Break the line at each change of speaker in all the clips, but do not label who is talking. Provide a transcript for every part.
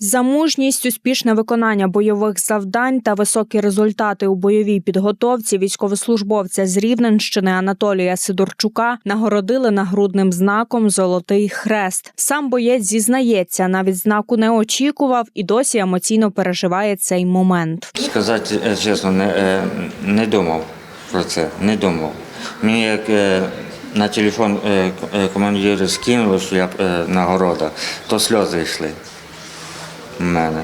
За мужність, успішне виконання бойових завдань та високі результати у бойовій підготовці військовослужбовця з Рівненщини Анатолія Сидорчука нагородили нагрудним знаком Золотий хрест. Сам боєць зізнається, навіть знаку не очікував і досі емоційно переживає цей момент.
Сказати е, чесно, не, е, не думав про це, не думав. Мені як е, на телефон командири скинули, що я нагорода, то сльози йшли мене.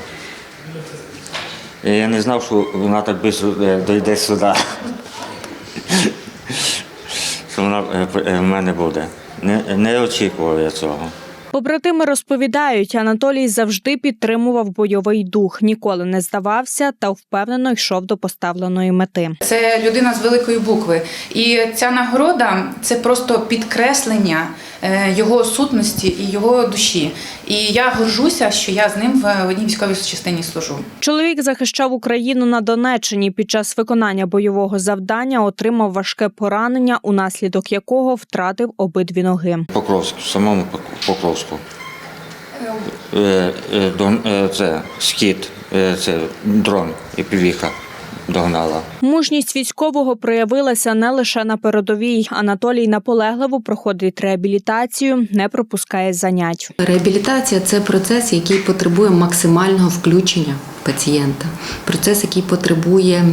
І я не знав, що вона так швидко дійде сюди. Що вона е, е, в мене буде. Не, не очікував я цього.
Побратими розповідають, Анатолій завжди підтримував бойовий дух, ніколи не здавався та впевнено йшов до поставленої мети.
Це людина з великої букви. І ця нагорода це просто підкреслення е, його сутності і його душі. І я горжуся, що я з ним в одній військовій частині служу.
Чоловік захищав Україну на Донеччині. Під час виконання бойового завдання отримав важке поранення, унаслідок якого втратив обидві ноги.
Покровську, самому Пок- Покровську. Е, е, е, Це скіт, е, це дрон і півіха догнала.
Мужність військового проявилася не лише на передовій. Анатолій наполегливо проходить реабілітацію, не пропускає занять.
Реабілітація це процес, який потребує максимального включення пацієнта, процес, який потребує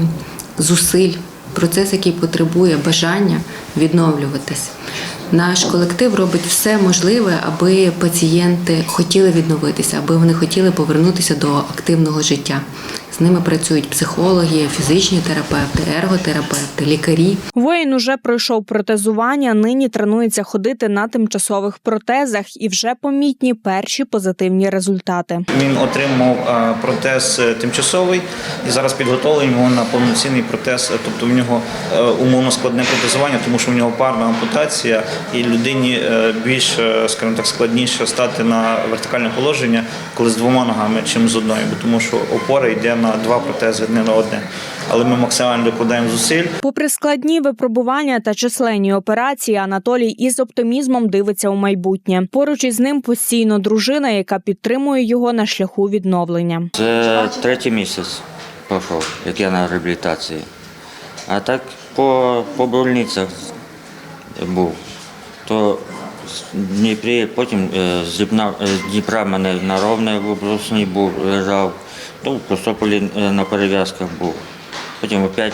зусиль, процес, який потребує бажання відновлюватись. Наш колектив робить все можливе, аби пацієнти хотіли відновитися, аби вони хотіли повернутися до активного життя. З ними працюють психологи, фізичні терапевти, ерготерапевти, лікарі.
Воїн уже пройшов протезування. Нині тренується ходити на тимчасових протезах і вже помітні перші позитивні результати.
Він отримав е, протез е, тимчасовий і зараз підготовлюємо його на повноцінний протез. Тобто в нього е, умовно складне протезування, тому що в нього парна ампутація, і людині більш, скажімо так, складніше стати на вертикальне положення, коли з двома ногами, чим з одною, бо тому що опора йде на два протези, не на одне. Але ми максимально докладаємо зусиль.
Попри складні випробування та численні операції, Анатолій із оптимізмом дивиться у майбутнє. Поруч із ним постійно дружина, яка підтримує його на шляху відновлення.
Це третій місяць пройшов, як я на реабілітації. А так по, по больницях був. То з Дніпрі, потім Дніпра, е, з Дніпра мене на Ровне в обласній був, лежав, то в Костополі на перев'язках був. Потім опять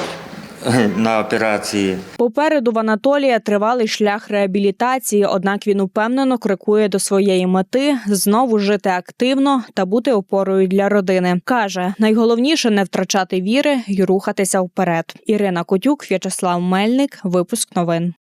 на операції.
Попереду в Анатолія тривалий шлях реабілітації, однак він упевнено крокує до своєї мети знову жити активно та бути опорою для родини. каже, найголовніше не втрачати віри й рухатися вперед. Ірина Котюк, В'ячеслав Мельник, випуск новин.